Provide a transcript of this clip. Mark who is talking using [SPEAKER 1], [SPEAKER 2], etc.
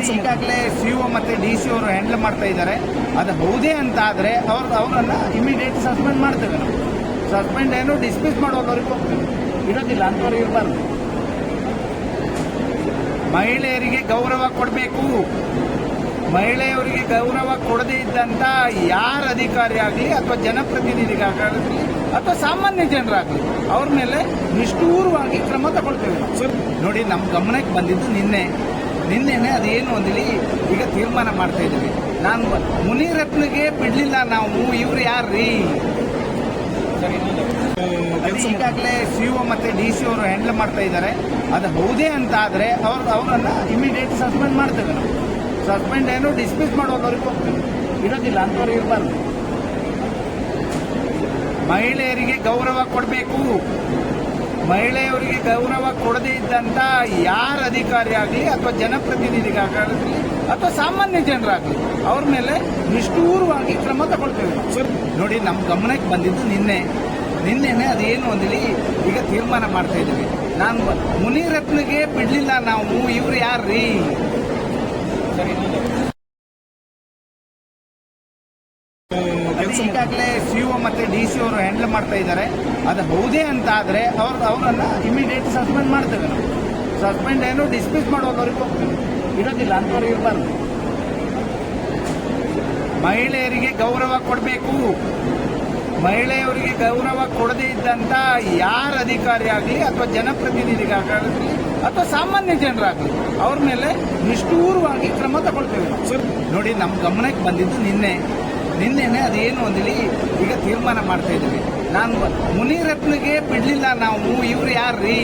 [SPEAKER 1] ಕೆಲಸ
[SPEAKER 2] ಈಗಾಗಲೇ C O ಮತ್ತೆ ಡಿ ಸಿ ಅವರು ಹ್ಯಾಂಡಲ್ ಮಾಡ್ತಾ ಇದ್ದಾರೆ. ಅದು ಹೌದೇ ಅಂತ ಆದರೆ ಅವ್ರ ಅವರನ್ನ ಇಮಿಡಿಯೇಟ್ ಸಸ್ಪೆಂಡ್ ಮಾಡ್ತೇವೆ ನಾವು. ಸಸ್ಪೆಂಡ್ ಏನು ಡಿಸ್ಮಿಸ್ ಮಾಡೋದವ್ರಿಗೆ ಹೋಗ್ತೇವೆ ಇರೋದಿಲ್ಲ ಅಂಥವ್ರಿಗೆ ಇರಬಾರ್ದು. ಮಹಿಳೆಯರಿಗೆ ಗೌರವ ಕೊಡಬೇಕು. ಮಹಿಳೆಯವರಿಗೆ ಗೌರವ ಕೊಡದೇ ಇದ್ದಂತ ಯಾರ ಅಧಿಕಾರಿ ಆಗಲಿ ಅಥವಾ ಜನಪ್ರತಿನಿಧಿಗಾಗಲಿ ಅಥವಾ ಸಾಮಾನ್ಯ ಜನರಾಗಲಿ ಅವ್ರ ಮೇಲೆ ನಿಷ್ಠೂರವಾಗಿ ಕ್ರಮ ತಗೊಳ್ತೇವೆ. ನೋಡಿ ನಮ್ಮ ಗಮನಕ್ಕೆ ಬಂದಿದ್ದು ನಿನ್ನೆ. ನಿನ್ನೆನೆ ಅದೇನು ಅಂದಿಲಿ ಈಗ ತೀರ್ಮಾನ ಮಾಡ್ತಾ ಇದ್ದೀವಿ. ನಾನು ಮುನಿರತ್ನಗೆ ಬಿಡಲಿಲ್ಲ ನಾವು ಇವ್ರು ಯಾರ್ರೀ? ಈಗಾಗಲೇ ಸಿ ಒ ಮತ್ತೆ ಡಿ ಸಿ ಅವರು ಹ್ಯಾಂಡಲ್ ಮಾಡ್ತಾ ಇದ್ದಾರೆ. ಅದು ಹೌದೇ ಅಂತ ಆದ್ರೆ ಅವ್ರ ಅವರನ್ನ ಇಮಿಡಿಯೇಟ್ ಸಸ್ಪೆಂಡ್ ಮಾಡ್ತೇವೆ ನಾವು. ಸಸ್ಪೆಂಡ್ ಏನು ಡಿಸ್ಮಿಸ್ ಮಾಡೋದವ್ರಿಗೆ ಹೋಗ್ತೇವೆ. ಇರೋದಿಲ್ಲ ಅಂತವ್ರಿಗೆ ಇರಬಾರ್ದು. ಮಹಿಳೆಯರಿಗೆ ಗೌರವ ಕೊಡಬೇಕು. ಮಹಿಳೆಯರಿಗೆ ಗೌರವ ಕೊಡದೇ ಇದ್ದಂತ ಯಾರ ಅಧಿಕಾರಿ ಆಗಲಿ ಅಥವಾ ಜನಪ್ರತಿನಿಧಿಗಾಗಲಿ ಅಥವಾ ಸಾಮಾನ್ಯ ಜನರಾಗಲಿ ಅವ್ರ ಮೇಲೆ ನಿಷ್ಠೂರವಾಗಿ ಕ್ರಮ ತಗೊಳ್ತೇವೆ.
[SPEAKER 1] ಸರ್
[SPEAKER 2] ನೋಡಿ ನಮ್ಮ ಗಮನಕ್ಕೆ ಬಂದಿದ್ದು ನಿನ್ನೆ. ನಿನ್ನೆನೆ ಅದೇನು ಅಂದಿಲಿ ಈಗ ತೀರ್ಮಾನ ಮಾಡ್ತಾ ಇದ್ದೀವಿ. ನಾನು ಮುನಿರತ್ನಗೆ ಬಿಡಲಿಲ್ಲ ನಾವು ಇವ್ರು ಯಾರ್ರೀ?
[SPEAKER 1] ಕೆಲಸ
[SPEAKER 2] ಈಗಾಗಲೇ ಸಿ ಒ ಮತ್ತೆ ಡಿ ಸಿ ಅವರು ಹ್ಯಾಂಡಲ್ ಮಾಡ್ತಾ ಇದ್ದಾರೆ. ಅದು ಹೌದೇ ಅಂತ ಆದರೆ ಅವ್ರ ಅವರನ್ನ ಇಮಿಡಿಯೇಟ್ ಸಸ್ಪೆಂಡ್ ಮಾಡ್ತೇವೆ ನಾವು. ಸಸ್ಪೆಂಡ್ ಏನು ಡಿಸ್ಮಿಸ್ ಮಾಡೋವರೆಗೂ ಹೋಗ್ತೇವೆ ಇರೋದಿಲ್ಲ ಅಂತವ್ರು ಇರಬಾರ್ದು. ಮಹಿಳೆಯರಿಗೆ ಗೌರವ ಕೊಡಬೇಕು. ಮಹಿಳೆಯವರಿಗೆ ಗೌರವ ಕೊಡದೇ ಇದ್ದಂಥ ಯಾರ ಅಧಿಕಾರಿ ಆಗಲಿ ಅಥವಾ ಜನಪ್ರತಿನಿಧಿಗಾಗಲಿ ಅಥವಾ ಸಾಮಾನ್ಯ ಜನರಾಗಲಿ ಅವ್ರ ಮೇಲೆ ನಿಷ್ಠೂರವಾಗಿ ಕ್ರಮ ತಗೊಳ್ತೇವೆ. ನೋಡಿ ನಮ್ಮ ಗಮನಕ್ಕೆ ಬಂದಿದ್ದು ನಿನ್ನೆ. ನಿನ್ನೆನೆ ಅದೇನು ಅಂದಿಲಿ ಈಗ ತೀರ್ಮಾನ ಮಾಡ್ತಾ ಇದ್ದೀವಿ. ನಾನು ಮುನಿರತ್ನಗೆ ಬಿಡಲಿಲ್ಲ ನಾವು ಇವ್ರು ಯಾರ್ರೀ?